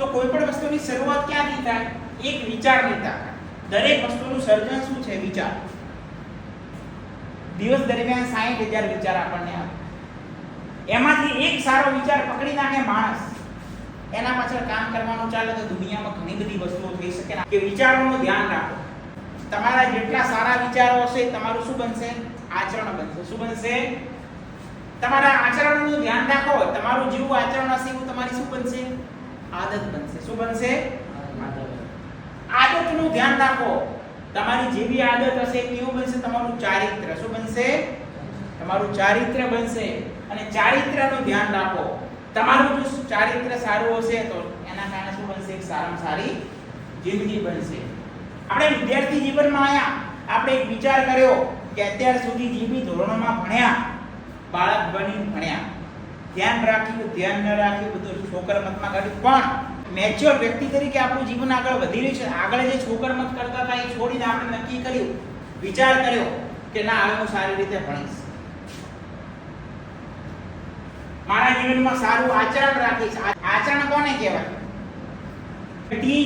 તો કોઈ પણ વસ્તુની શરૂઆત ક્યાંથી થાય? એક વિચારની થાય. દરેક વસ્તુનું સર્જન શું છે? વિચાર. દિવસ દરમિયાન સાહીઠ હજાર વિચાર આપણને આવે. એમાંથી એક સારો વિચાર પકડી નાખે માણસ. એના પાછળ કામ કરવાનું ચાલે તો દુનિયામાં ઘણી બધી વસ્તુઓ થઈ શકે. કે વિચારોનું ધ્યાન રાખો. તમારા જેટલા સારા વિચારો હશે, તમારું શું બનશે? આચરણ બનશે. શું બનશે? તમારા આચરણનું ધ્યાન રાખો. તમારું જેવું આચરણ હશે એવું તમારી શું બનશે? આદત બનશે. શું બનશે? આદતનું ધ્યાન રાખો. તમારી જેવી આદત હશે કેવું બનશે? તમારું ચારિત્ર્ય શું બનશે? તમારું ચારિત્ર્ય બનશે. અને ચારિત્ર્યનું ધ્યાન રાખો. તમારું જો ચારિત્ર્ય સારું હશે તો એના કારણે શું બનશે? એક સારામાં સારી જિંદગી બનશે. આપણે વિદ્યાર્થી જીવનમાં આવ્યા આપણે એક વિચાર કર્યો કે અત્યાર સુધી જે બી ધોરણોમાં ભણ્યા બાળક બની ભણ્યા. ધ્યાન રાખ્યું ધ્યાન ન રાખ્યું બધું છોકરમતમાં કર્યું પણ મેચ્યોર વ્યક્તિ તરીકે આપણું જીવન આગળ વધી રહ્યું છે. આગળ જે છોકરમત કરતા હતા એ છોડીને આપણે નક્કી કર્યું, વિચાર કર્યો કે ના, હવે હું સારી રીતે ભણીશ. મારા જીવનમાં સારું આચરણ રાખીશ. આચરણ કોને કહેવાય?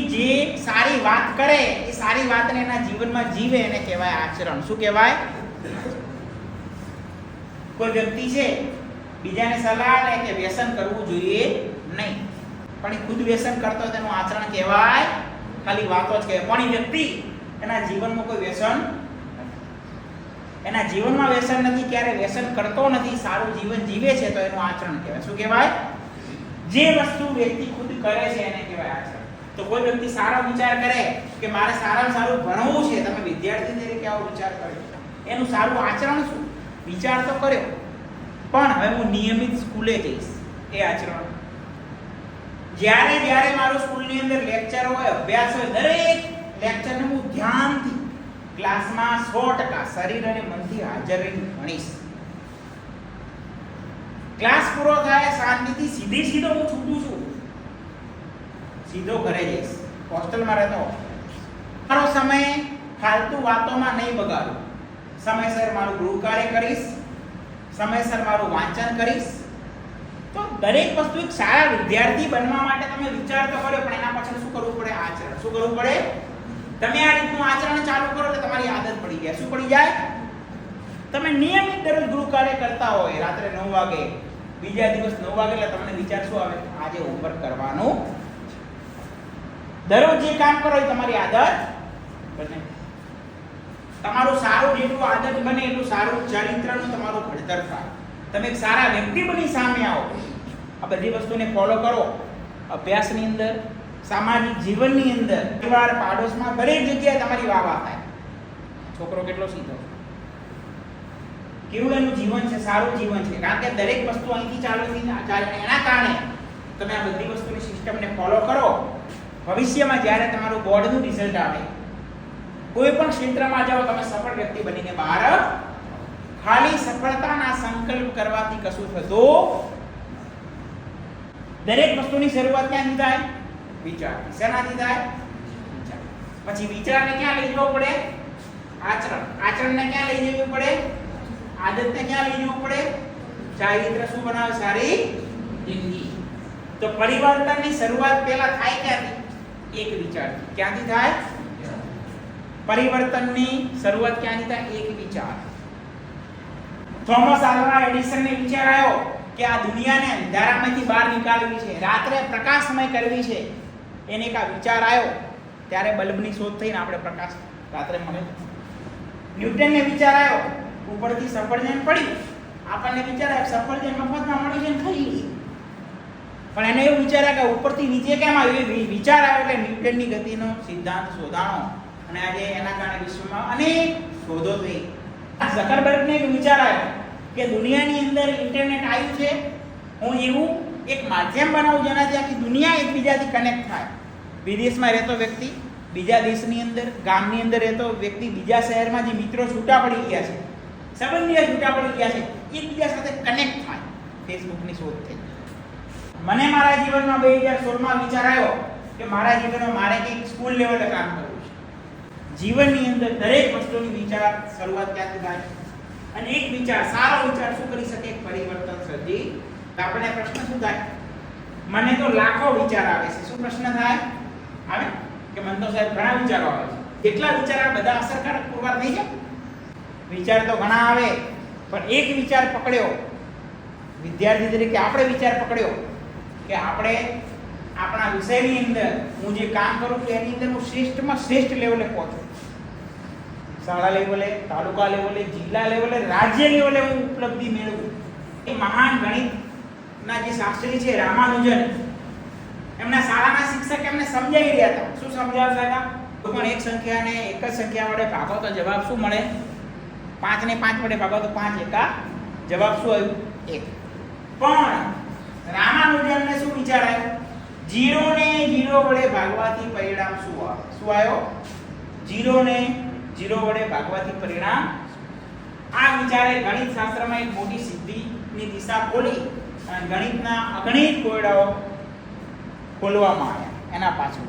જે સારી વાત કરે, એ સારી વાતને એના જીવનમાં જીવે એને કહેવાય આચરણ. શું કહેવાય? કોઈ વ્યક્તિ છે બીજાને સલાહ લે કે વ્યસન કરવું જોઈએ નહીં. પણ એ ખુદ વ્યસન કરતો તેનું આચરણ કહેવાય, ખાલી વાતો જ કહેવાય. પણ એ વ્યક્તિ એના જીવનમાં કોઈ વ્યસન એના જીવનમાં વ્યસન નથી, ક્યારે વ્યસન કરતો નથી, સારું જીવન જીવે છે તો એનું આચરણ કહેવાય. શું કહેવાય? જે વસ્તુ વ્યક્તિ ખુદ કરે છે એને કહેવાય આચરણ. તો કોઈ વ્યક્તિ સારો વિચાર કરે કે મારે સારામાં સારું ભણવું છે, તમે વિદ્યાર્થી તરીકે આવો વિચાર કર્યો. એનું સારું આચરણ શું? વિચાર તો કર્યો. પણ હવે હું નિયમિત સ્કૂલે જઈશ એ આચરણ. જ્યારે જ્યારે મારું સ્કૂલની અંદર લેક્ચર હોય, અભ્યાસ હોય, દરેક લેક્ચરને હું ધ્યાનથી ક્લાસમાં સો ટકા શરીર અને મનથી હાજર રહીને ભણીશ. ક્લાસ પૂરો થાય, શાંતિથી સીધી સીધો હું છૂટું છું. સીધો ઘરે જઈશ. હોસ્ટેલમાં રહેતો મારો સમય ફાલતુ વાતોમાં નહીં બગાડું. સમયસર મારું ગૃહ કાર્ય કરીશ. સમયસર મારું વાંચન કરીશ. તો દરેક વસ્તુ એક સારા વિદ્યાર્થી બનવા માટે તમે વિચાર તો કર્યો, પણ એના પાછળ શું કરવું પડે? આચરણ. શું કરવું પડે? તમે આ રીતનું આચરણ ચાલુ કરો એટલે તમારી આદત પડી જાય. શું પડી જાય? તમે નિયમિત દરરોજ ગૃહ કાર્ય કરતા હોય, રાત્રે નવ વાગે, બીજા દિવસ નવ વાગે, એટલે તમને વિચાર શું આવે? આજે હોમવર્ક કરવાનું દરરોજ જે કામ કરો એ તમારી આદત બને. તમારું સારું જેટલું આદત બને એટલું સારું ચરિત્રનું તમારું ઘડતર થાય. તમે એક સારા વ્યક્તિ બની સામે આવો. આ બધી વસ્તુને ફોલો કરો. અભ્યાસની અંદર, સામાજિક જીવનની અંદર, પરિવાર, પાડોશમાં દરેક જગ્યાએ તમારી વાહ થાય. છોકરો કેટલો સીધો. કેવું એનું જીવન છે, સારું જીવન છે. કારણ કે દરેક વસ્તુ અહીંથી ચાલુ અને એના કારણે તમે આ બધી વસ્તુની સિસ્ટમને ફોલો કરો. ભવિષ્યમાં જ્યારે તમારું બોર્ડનું રિઝલ્ટ આવે કોઈ પણ ક્ષેત્રમાં જાઓ, તમે સફળ વ્યક્તિ બનીને બહાર ખાલી સફળતાના સંકલ્પ કરવાથી કશું થતું દરેક વસ્તુની શરૂઆત ક્યાંથી થાય? વિચાર શેનાથી થાય? પછી વિચારને ક્યાં લઈ જવો પડે? આચરણ. આચરણને ક્યાં લઈ જવું પડે? આદતને ક્યાં લઈ જવું પડે? ચારિત્ર શું બનાવે? સારી જિંદગી. તો પરિવર્તનની શરૂઆત પહેલા થાય ક્યાંથી? એક વિચારથી. ક્યાંથી થાય? પરિવર્તનની શરૂઆત ક્યાંથી થાય એક વિચાર. થોમસ આલ્વા એડિસનને વિચાર આવ્યો કે આ દુનિયાને અંધારામાંથી બહાર નીકાળવી છે. રાત્રે પ્રકાશમય કરવી છે. એને આ વિચાર આવ્યો ત્યારે બલ્બની શોધ થઈને આપણે પ્રકાશ રાત્રે મળે. ન્યૂટનને વિચાર આવ્યો ઉપરથી સફરજન પડી. આપણને વિચાર આવ્યો સફરજન મફતમાં મળી છે ને ખાઈ લઈએ પણ એને એવું વિચાર્યા કે ઉપરથી નીચે કેમ આવ્યું? વિચાર આવ્યો એટલે ન્યૂટનની ગતિનો સિદ્ધાંત શોધાણો. અને આજે એના કારણે વિશ્વમાં અનેક શોધો થઈ. ઝકરબર્ગને એક વિચાર આવ્યો કે દુનિયાની અંદર ઇન્ટરનેટ આવ્યું છે. હું એવું એક માધ્યમ બનાવું જેનાથી આખી દુનિયા એકબીજાથી કનેક્ટ થાય. વિદેશમાં રહેતો વ્યક્તિ, બીજા દેશની અંદર, ગામની અંદર રહેતો વ્યક્તિ, બીજા શહેરમાં જે મિત્રો છૂટા પડી ગયા છે. સંબંધીઓ છૂટા પડી ગયા છે. એકબીજા સાથે કનેક્ટ થાય. ફેસબુકની શોધ થઈ. મને મારા જીવનમાં બે હજાર સોળમાં વિચાર આવ્યો કે મારા જીવનમાં મારે કંઈક સ્કૂલ લેવલે કામ કરવું. જીવનની અંદર દરેક વસ્તુની વિચાર શરૂઆત ક્યાંથી થાય? અને એક વિચાર, સારો વિચાર શું કરી શકે? પરિવર્તન સર્જી. આપણે પ્રશ્ન શું થાય? મને તો લાખો વિચાર આવે છે. શું પ્રશ્ન થાય? આવે? કે મને તો સાહેબ ઘણા વિચારો આવે છે. કેટલા વિચાર આ બધા અસરકારક પુરવાર થઈ જાય? વિચાર તો ઘણા આવે, પણ એક વિચાર પકડ્યો. વિદ્યાર્થી તરીકે આપણે વિચાર પકડ્યો કે આપણે આપણા વિષયની અંદર હું જે કામ કરું છું, એની અંદર હું શ્રેષ્ઠમાં શ્રેષ્ઠ લેવલે પહોંચું શાળા લેવલે તાલુકા લેવલે જિલ્લા લેવલે રાજ્ય લેવલે હું ઉપલબ્ધિ મેળવું એ મહાન ગણિતના જે શાસ્ત્રી છે, રામાનુજન, એમના શાળાના શિક્ષક એમને સમજાવી રહ્યા હતા. શું સમજાવતા હતા પણ એક સંખ્યાને એક જ સંખ્યા વડે ભાગો તો જવાબ શું મળે? પાંચ ને પાંચ વડે ભાગો તો પાંચ એકા? જવાબ શું આવ્યું? એક. પણ રામાનુજનને શું વિચાર આવ્યો? જીરો ને જીરો વડે ભાગવાથી પરિણામ શું આવે? શું આવ્યો? જીરો ને જીરો વડે ભાગવાથી પરિણામ આ વિચારે ગણિત શાસ્ત્રમાં એક મોટી સિદ્ધિની દિશા ખોલી અને ગણિતના અગણિત કોયડાઓ ખોલવામાં આવ્યા એના પાછળ.